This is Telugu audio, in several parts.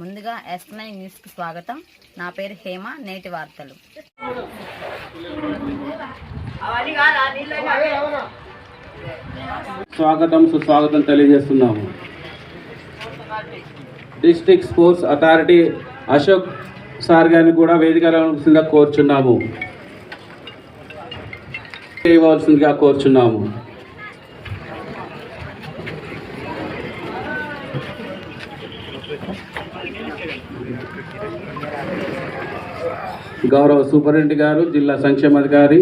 ముందుగా ఎస్ నైన్ న్యూస్కి స్వాగతం. నా పేరు హేమ నేటి వార్తలు. స్వాగతం సుస్వాగతం తెలియజేస్తున్నాము. District sports authority Ashok sir గారిని కూడా వేదికగా కోరుచున్నాము. చేయవలసిందిగా కోరుచున్నాము. గౌరవ సూపరింటెండెంట్ గారు జిల్లా సంక్షేమాధికారి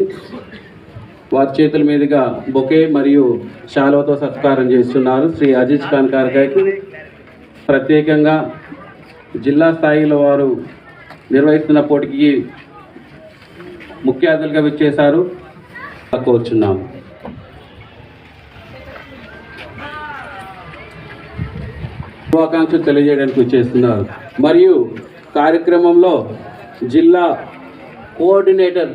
వారి చేతుల మీదుగా బొకే మరియు శాలువతో సత్కారం చేస్తున్నారు శ్రీ అజీజ్ ఖాన్ గారికి. ప్రత్యేకంగా జిల్లా స్థాయిలో వారు నిర్వహిస్తున్న పోటీకి ముఖ్య అతిథులుగా విచ్చేశారు. కోరుచున్నాము. శుభాకాంక్షలు తెలియజేయడానికి వచ్చేస్తున్నారు. మరియు కార్యక్రమంలో జిల్లా కోఆర్డినేటర్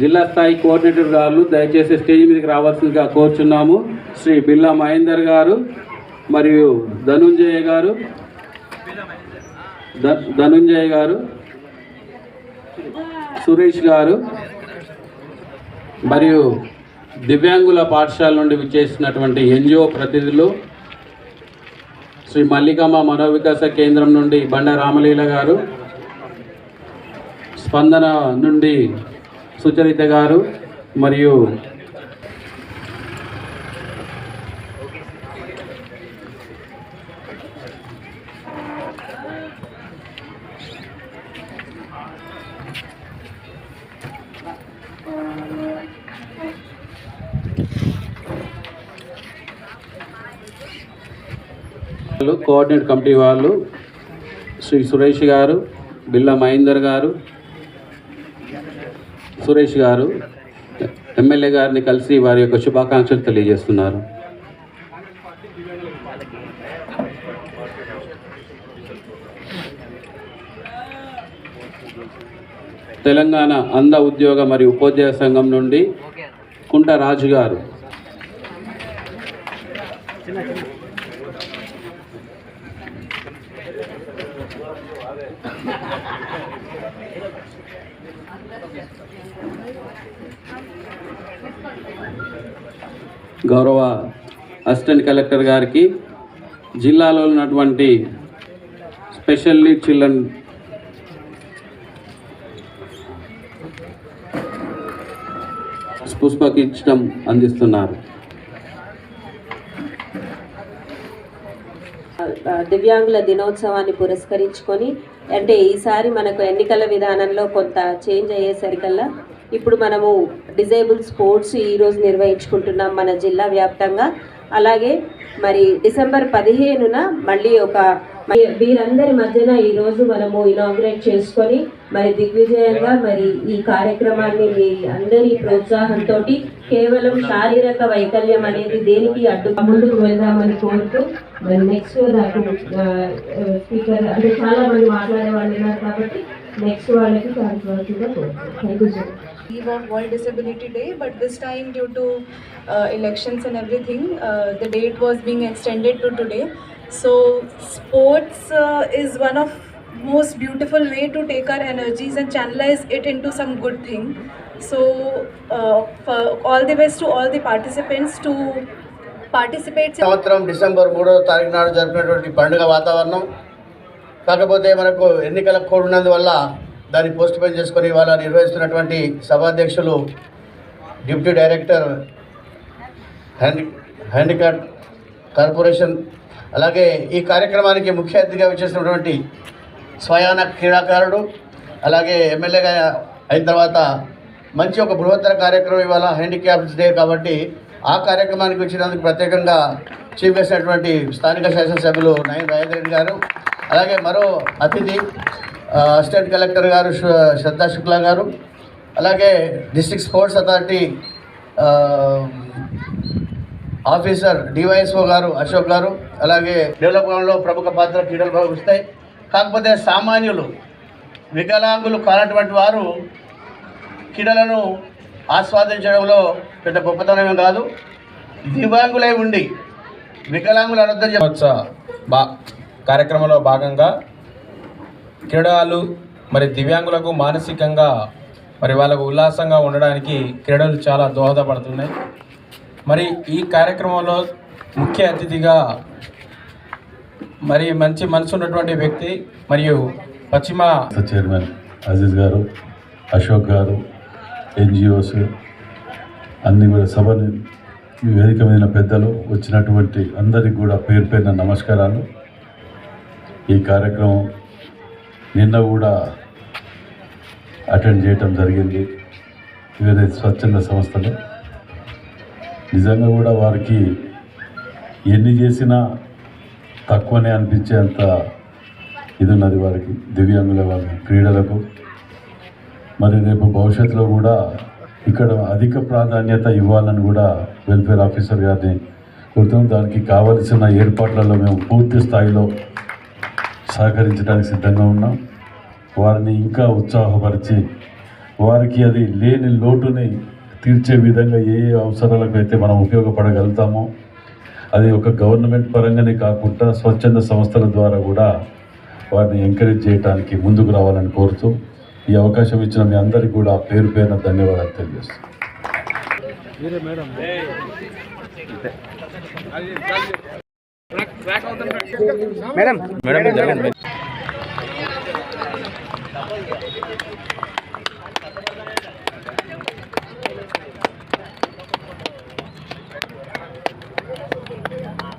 జిల్లా స్థాయి కోఆర్డినేటర్ గారు దయచేసి స్టేజ్ మీదకి రావాల్సిందిగా కోరుచున్నాము. శ్రీ బిల్లా మహేందర్ గారు మరియు ధనుంజయ గారు. ధనుంజయ గారు సురేష్ గారు మరియు దివ్యాంగుల పాఠశాల నుండి విచ్చేసినటువంటి ఎన్జిఓ ప్రతినిధులు శ్రీ మల్లికమ్మ మనోవికాస కేంద్రం నుండి బండ రామలీల గారు స్పందన నుండి సుచరిత గారు మరియు వాళ్ళు, కోఆర్డినేట్ కమిటీ వాళ్ళు శ్రీ సురేష్ గారు బిల్లా మహేందర్ గారు సురేష్ గారు ఎమ్మెల్యే గారిని కలిసి వారి యొక్క శుభాకాంక్షలు తెలియజేస్తున్నారు. తెలంగాణ అంధ ఉద్యోగ మరియు ఉపాధ్యాయ సంఘం నుండి కుంట రాజు గారు. గౌరవ అసిస్టెంట్ కలెక్టర్ గారికి జిల్లాలో ఉన్నటువంటి స్పెషల్లీ చిల్డ్రన్ పుష్పకిచ్చడం అందిస్తున్నారు. దివ్యాంగుల దినోత్సవాన్ని పురస్కరించుకొని అంటే ఈసారి మనకు ఎన్నికల విధానంలో కొంత చేంజ్ అయ్యేసరికల్లా ఇప్పుడు మనము డిజేబుల్ స్పోర్ట్స్ ఈరోజు నిర్వహించుకుంటున్నాం మన జిల్లా వ్యాప్తంగా. అలాగే మరి డిసెంబర్ పదిహేనున మళ్ళీ ఒక వీరందరి మధ్యన ఈరోజు మనము ఇనాగ్రేట్ చేసుకొని మరి దిగ్విజయంగా మరి ఈ కార్యక్రమాన్ని మీ అందరి ప్రోత్సాహంతో కేవలం శారీరక వైకల్యం అనేది దేనికి అడ్డు ముందుకు వెళ్దామని కోరుతూ మరి నెక్స్ట్ నాకు స్పీకర్ అంటే చాలా మంది మాట్లాడే వాళ్ళు ఉన్నారు కాబట్టి నెక్స్ట్ వాళ్ళకి ఛాన్స్ వస్తుందో thank you so much eve of World Disability Day, but this time due to uh, elections and everything, uh, the date was being extended to today. So sports uh, is one of most beautiful way to take our energies and channelize it into some good thing. So uh, for all the best to all the participants to participate. in- సంవత్సరం డిసెంబర్ మూడవ తారీఖు నాడు జరిపినటువంటి పండుగ వాతావరణం కాకపోతే మనకు ఎన్నికల కోడ్ ఉన్నందువల్ల దాన్ని పోస్ట్ పోన్ చేసుకొని ఇవాళ నిర్వహిస్తున్నటువంటి సభాధ్యక్షులు deputy director handi handicraft corporation అలాగే ఈ కార్యక్రమానికి ముఖ్య అతిథిగా వచ్చేసినటువంటి స్వయాన క్రీడాకారుడు అలాగే ఎమ్మెల్యేగా అయిన తర్వాత మంచి ఒక బృహత్తర కార్యక్రమం ఇవాళ హ్యాండిక్యాప్స్ డే కాబట్టి ఆ కార్యక్రమానికి వచ్చినందుకు ప్రత్యేకంగా చీఫ్ గెస్ట్ అయినటువంటి స్థానిక శాసనసభ్యులు నయన్ రాజేంద్ర రెడ్డి గారు అలాగే మరో అతిథి అసిస్టెంట్ కలెక్టర్ గారు శ్రద్ధా శుక్లా గారు అలాగే district sports authority officer DYSO గారు అశోక్ గారు అలాగే డెవలప్మెంట్లో ప్రముఖ పాత్ర క్రీడలు భావిస్తాయి కాకపోతే సామాన్యులు వికలాంగులు కానటువంటి వారు క్రీడలను ఆస్వాదించడంలో పెద్ద గొప్పతనమే కాదు. దివ్యాంగులై ఉండి వికలాంగులు అనర్థం చెప్ప బా భా కార్యక్రమంలో భాగంగా క్రీడలు మరి దివ్యాంగులకు మానసికంగా మరి వాళ్ళకు ఉల్లాసంగా ఉండడానికి క్రీడలు చాలా దోహదపడుతున్నాయి. మరి ఈ కార్యక్రమంలో ముఖ్య అతిథిగా మరి మంచి మనసు ఉన్నటువంటి వ్యక్తి మరియు పశ్చిమ చైర్మన్ అజీజ్ గారు అశోక్ గారు ఎన్జిఓస్ అన్ని కూడా సభని వేదిక మీద పెద్దలు వచ్చినటువంటి అందరికి కూడా పేరు పేరున నమస్కారాలు. ఈ కార్యక్రమం నిన్న కూడా అటెండ్ చేయటం జరిగింది. వివిధ స్వచ్ఛంద సంస్థలు. నిజంగా కూడా వారికి ఎన్ని చేసినా తక్కువనే అనిపించేంత ఇది ఉన్నది వారికి దివ్యాంగుల వారి క్రీడలకు. మరి రేపు భవిష్యత్తులో కూడా ఇక్కడ అధిక ప్రాధాన్యత ఇవ్వాలని కూడా వెల్ఫేర్ ఆఫీసర్ గారిని కోరుతాం దానికి కావలసిన ఏర్పాట్లలో మేము పూర్తి స్థాయిలో సహకరించడానికి సిద్ధంగా ఉన్నాం. వారిని ఇంకా ఉత్సాహపరిచి వారికి అది లేని లోటుని తీర్చే విధంగా ఏ ఏ అవసరాలకు అయితే మనం ఉపయోగపడగలుగుతామో అది ఒక గవర్నమెంట్ పరంగానే కాకుండా స్వచ్ఛంద సంస్థల ద్వారా కూడా వారిని ఎంకరేజ్ చేయడానికి ముందుకు రావాలని కోరుతూ ఈ అవకాశం ఇచ్చిన మీ అందరికీ కూడా పేరు పేరున ధన్యవాదాలు తెలియజేస్తాను మేడం. మేడం.